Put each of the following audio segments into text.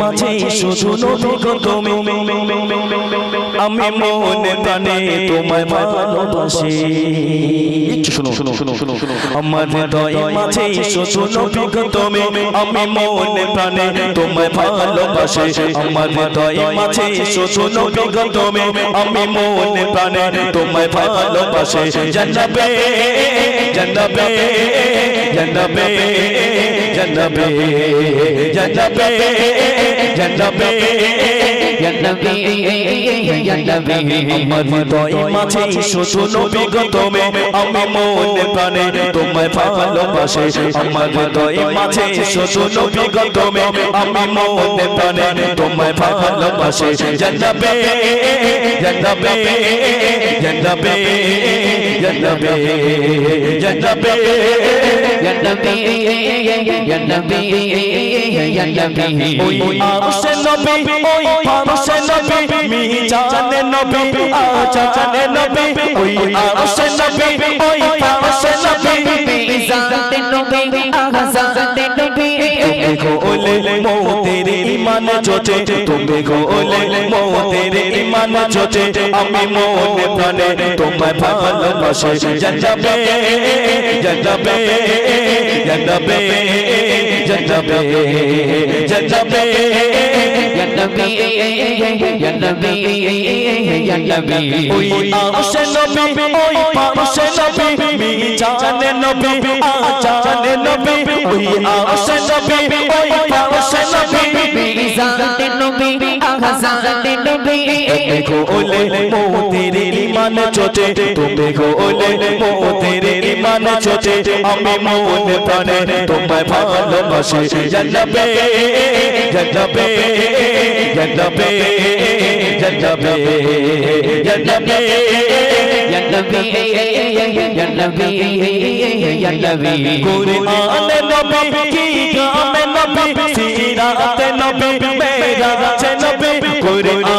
মাঝে শুধু তুমি। আমি মনে প্রাণে তোমায় ভালোবাসি। শুনো শুনো শুনো শুনো শুনো আমার আমি মনে প্রাণে তোমায় ভালোবাসি। আমার মাঝে তুমি। আমি মনে প্রাণে তোমায় ভালোবাসি। জান্নাবে জান্নাবে জান্নাবে জান্নাবে জান্নাবে জান্নাবে নবী নবী আমার হৃদয় মাঝে শুধু নবী গো তুমি, আমি মনে প্রাণে তোমায় ভালোবাসি। আমার হৃদয় মাঝে শুধু নবী গো তুমি, আমি মনে প্রাণে তোমায় ভালোবাসি। ইমান জোটে তুমি গোলে মোদের ইমান জোটে আমি মনে প্রাণে তোমায় ভালোবাসি জানবে জানবে জানবে জানবে জানবে নবী নবী নবী ওই আরশে নবী ওই পারশে নবী মিজানে নবী আজানে নবী ওই আরশে নবী ওই পারশে নবী দেখো ওলে মোদের ইমান চোটে তুমি গো ওলে মোদের ইমান চোটে আমি মনে প্রাণে তোমায় ভালোবাসি। জানবে জানবে জানবে জানবে জানবে নবী নবী কি গামে নবী, সিরাতে নবী, মেরাজে নবী, কুরআনে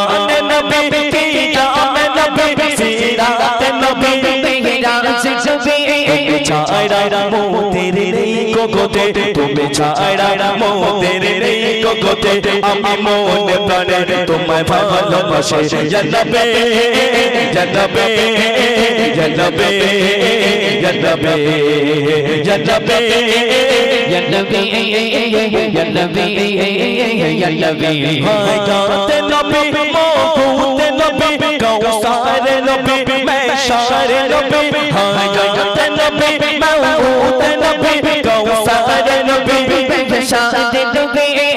কোকোতে তুমি ছাড়া মোদের নেই কোকোতে আমি মনে প্রাণে তোমায় ভালোবাসি। জানবে জানবে জানবে জানবে জানবে গাতে নবী, মহুতে নবী মেশারে নবী। হায় নবী মহুতে নবী কৌসারে নবী।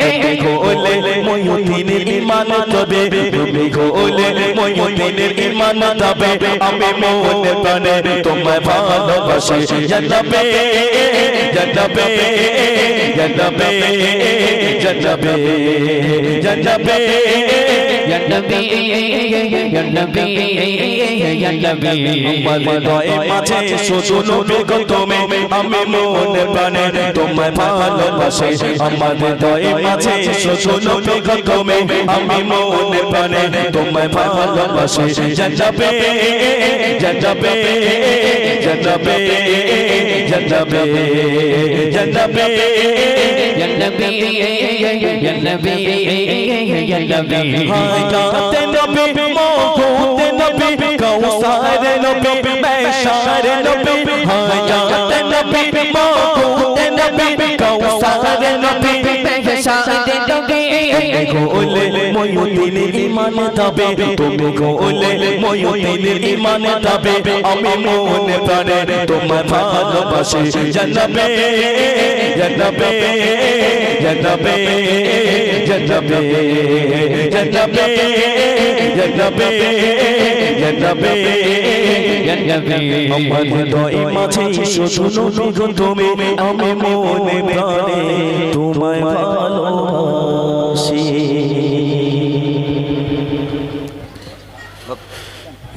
তুমি গোলে ময়ূতিনের ইমান তবে তুমি গোলে ময়ূতিনের ইমান তবে। আমি মনে প্রাণে তোমায় ভালোবাসি জানবে জানবে জানবে জানবে জানবে আমার হৃদয়ে মাঝে শুধু নবী তুমি আমি মনে প্রাণে তোমায় ভালোবাসি আমার হৃদয়ে মাঝে শুধু নবী তুমি আমি মনে প্রাণে তোমায় ভালোবাসি জানবে জানবে হায় হায় তুমি গোলে ময়ূতিনের ইমান তবে তুমি গোলে ময়ূতিনের ইমান তবে আমি মনে প্রাণে তোমায় ভালোবাসি। জানবে জানবে জানবে জানবে জানবে জানবে জানবে আমার হৃদয় মাঝে গো তুমি। আমি মনে প্রাণে তোমায় ভালোবাসি।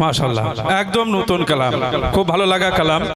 মাশাল্লাহ একদম নতুন কালাম। খুব ভালো লাগা কালাম।